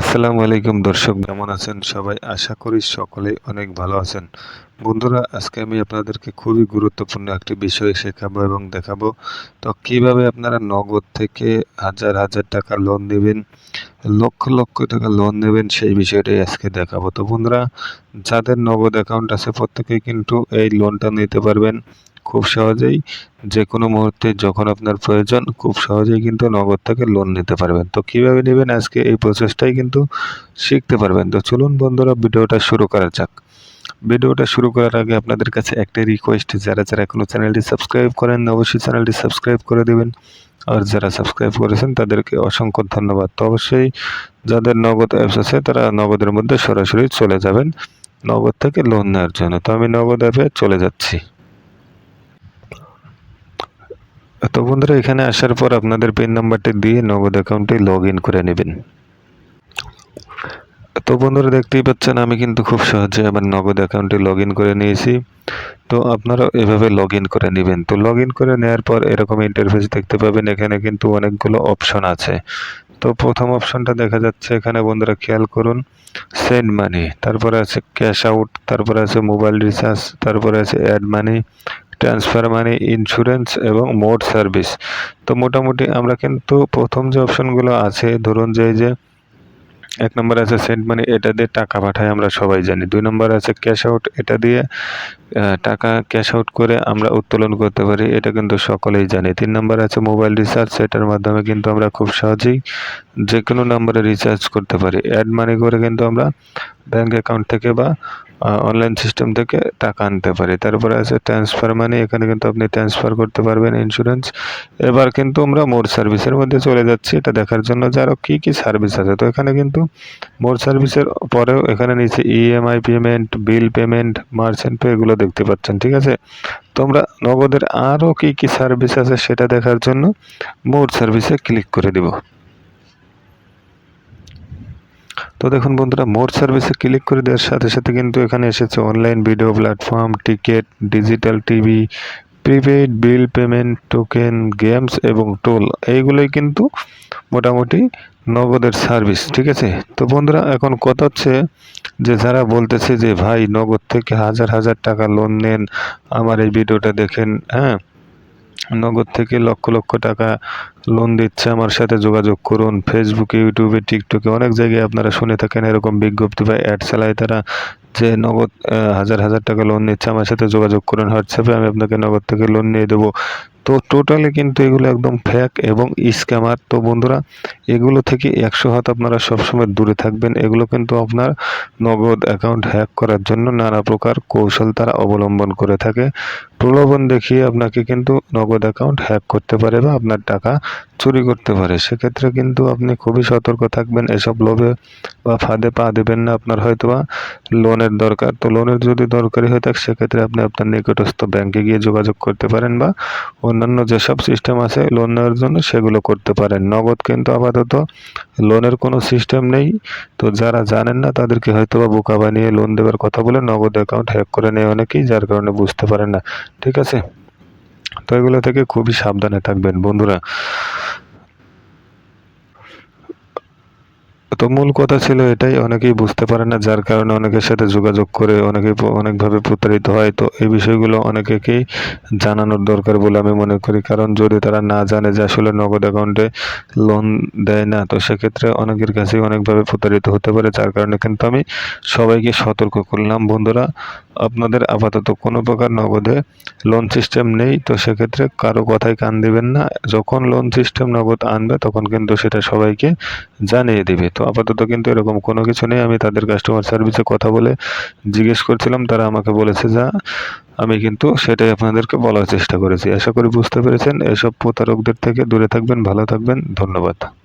আসসালামু আলাইকুম দর্শক, কেমন আছেন সবাই? আশা করি সকলেই অনেক ভালো আছেন। বন্ধুরা, আজকে আমি আপনাদেরকে খুবই গুরুত্বপূর্ণ একটি বিষয় শেখাবো এবং দেখাবো। তো কীভাবে আপনারা নগদ থেকে হাজার হাজার টাকা লোন নেবেন, লক্ষ লক্ষ টাকা লোন নেবেন, সেই বিষয়টাই আজকে দেখাবো। তো বন্ধুরা, যাদের নগদ অ্যাকাউন্ট আছে, প্রত্যেকেই কিন্তু এই লোনটা নিতে পারবেন। খুব সহজেই যে কোনো মুহূর্তে যখন আপনার প্রয়োজন, খুব সহজেই কিন্তু নগদ থেকে লোন নিতে পারবেন। তো কীভাবে নেবেন? আজকে এই প্রসেসটাই কিন্তু শিখতে পারবেন। তো চলুন বন্ধুরা, ভিডিওটা শুরু করা যাক। ভিডিওটা শুরু করার আগে আপনাদের কাছে একটাই রিকোয়েস্ট যারা যারা এখনও চ্যানেলটি সাবস্ক্রাইব করেন, অবশ্যই চ্যানেলটি সাবস্ক্রাইব করে দেবেন। আর যারা সাবস্ক্রাইব করেছেন, তাদেরকে অসংখ্য ধন্যবাদ। তো অবশ্যই যাদের নগদ অ্যাপস আছে, তারা নগদের মধ্যে সরাসরি চলে যাবেন, নগদ থেকে লোন নেওয়ার জন্য। তো আমি নগদ অ্যাপে চলে যাচ্ছি। তো বন্ধুরা, এখানে আসার পর আপনাদের পিন নাম্বারটি দিয়ে নগদ অ্যাকাউন্টে লগ ইন করে নেবেন। তো বন্ধুরা, দেখতেই পাচ্ছেন, আমি কিন্তু খুব সহজে আমার নগদ অ্যাকাউন্টে লগ করে নিয়েছি। তো আপনারা এভাবে লগ করে নেবেন। তো লগ করে নেওয়ার পর এরকম ইন্টারফেস দেখতে পাবেন, এখানে কিন্তু অনেকগুলো অপশন আছে। তো প্রথম অপশনটা দেখা যাচ্ছে, এখানে বন্ধুরা খেয়াল করুন সেন্ড মানি তারপরে আছে ক্যাশ আউট তারপরে আছে মোবাইল রিচার্জ তারপরে আছে add money transfer money insurance এবং মোট সার্ভিস তো মোটামুটি আমরা কিন্তু প্রথম যে অপশনগুলো আছে, ধরুন যে যে এক নম্বর আছে সেন্ট মানি এটা দিয়ে টাকা পাঠাই, আমরা সবাই জানি। দুই নম্বর আছে ক্যাশ আউট এটা দিয়ে টাকা ক্যাশ আউট করে আমরা উত্তোলন করতে পারি, এটা কিন্তু সকলেই জানি। তিন নম্বর আছে মোবাইল রিচার্জ সেটার মাধ্যমে কিন্তু আমরা খুব সহজেই যে কোনো নাম্বারে রিচার্জ করতে পারি। অ্যাড মানি করে কিন্তু আমরা ব্যাঙ্ক অ্যাকাউন্ট থেকে বা অনলাইন সিস্টেম থেকে টাকা আনতে পারি। তারপরে আছে ট্রান্সফার মানি এখানে কিন্তু আপনি ট্রান্সফার করতে পারবেন ইন্স্যুরেন্স এবার কিন্তু আমরা মোর সার্ভিসের মধ্যে চলে যাচ্ছি, এটা দেখার জন্য যে আরও কী কী সার্ভিস আছে। তো এখানে কিন্তু মোর সার্ভিসের পরেও এখানে নিচে EMI payment bill payment merchant pay এগুলো দেখতে পাচ্ছেন, ঠিক আছে? তোমরা নগদের আরও কী কী সার্ভিস আছে সেটা দেখার জন্য মোর সার্ভিসে ক্লিক করে দিব। তো দেখুন বন্ধুরা, মোর সার্ভিসে ক্লিক করে দেওয়ার সাথে সাথে কিন্তু এখানে এসেছে online video platform ticket digital TV prepaid bill payment token games এবং টোল এইগুলোই কিন্তু মোটামুটি নগদের সার্ভিস ঠিক আছে? তো বন্ধুরা, এখন কথা হচ্ছে যে যারা বলতেছে যে, ভাই, নগদ থেকে হাজার হাজার টাকা লোন নেন, আমার এই ভিডিওটা দেখেন। হ্যাঁ? নগদ থেকে লক্ষ লক্ষ টাকা লোন দিচ্ছে, আমার সাথে যোগাযোগ করুন। ফেসবুকে ইউটিউবে টিকটকে অনেক জায়গায় আপনারা শুনে থাকেন এরকম বিজ্ঞপ্তি বা অ্যাড চালায় তারা। যে নগদ হাজার হাজার টাকা লোন নিচ্ছে, আমার সাথে যোগাযোগ করুন হোয়াটসঅ্যাপে আমি আপনাকে নগদ থেকে লোন নিয়ে দেবো। তো টোটালি কিন্তু এগুলো একদম ফ্যাক এবং স্ক্যামার তো বন্ধুরা, এগুলো থেকে একশো হাত আপনারা সবসময় দূরে থাকবেন। এগুলো কিন্তু আপনার নগদ অ্যাকাউন্ট হ্যাক করার জন্য নানা প্রকার কৌশল তারা অবলম্বন করে থাকে। প্রলোভন দেখিয়ে আপনাকে কিন্তু নগদ অ্যাকাউন্ট হ্যাক করতে পারে বা আপনার টাকা চুরি করতে পারে। সেক্ষেত্রে কিন্তু আপনি খুবই সতর্ক থাকবেন। এসব লোভে বা ফাঁদে পা দেবেন না আপনার হয়তো বা লোনের দরকার। তো লোনের যদি দরকারি হয়ে থাকে, সেক্ষেত্রে আপনি আপনার নিকটস্থ ব্যাংকে গিয়ে যোগাযোগ করতে পারেন বা অন্যান্য যেসব সিস্টেম আছে লোন নেওয়ার জন্য সেগুলো করতে পারেন। নগদ কিন্তু আপাতত লোনের কোনো সিস্টেম নেই। তো যারা জানেন না, তাদেরকে হয়তো বা বোকা বানিয়ে লোন দেওয়ার কথা বলে নগদ অ্যাকাউন্ট হ্যাক করে নেয় অনেকেই, যার কারণে বুঝতে পারেন না। ঠিক আছে? তো এগুলো থেকে খুবই সাবধানে থাকবেন বন্ধুরা। তো মূল কথা ছিল এটাই, অনেকেই বুঝতে পারে না, যার কারণে অনেকের সাথে যোগাযোগ করে অনেকে অনেকভাবে প্রতারিত হয়। তো এই বিষয়গুলো অনেকেকেই জানানোর দরকার বলে আমি মনে করি। কারণ যদি তারা না জানে যে আসলে নগদ অ্যাকাউন্টে লোন দেয় না, তো সেক্ষেত্রে অনেকের কাছেই অনেকভাবে প্রতারিত হতে পারে। যার কারণে কিন্তু আমি সবাইকে সতর্ক করলাম। বন্ধুরা আপনাদের আপাতত কোনো প্রকার নগদে লোন সিস্টেম নেই, তো সেক্ষেত্রে কারও কথায় কান দিবেন না। যখন লোন সিস্টেম নগদ আনবে, তখন কিন্তু সেটা সবাইকে জানিয়ে দিবে। তো আপাতত কিন্তু এরকম কোনো কিছু নেই। আমি তাদের কাস্টমার সার্ভিসে কথা বলে জিজ্ঞেস করছিলাম, তারা আমাকে বলেছে যা, আমি কিন্তু সেটাই আপনাদেরকে বলার চেষ্টা করেছি। আশা করি বুঝতে পেরেছেন। এসব প্রতারকদের থেকে দূরে থাকবেন, ভালো থাকবেন। ধন্যবাদ।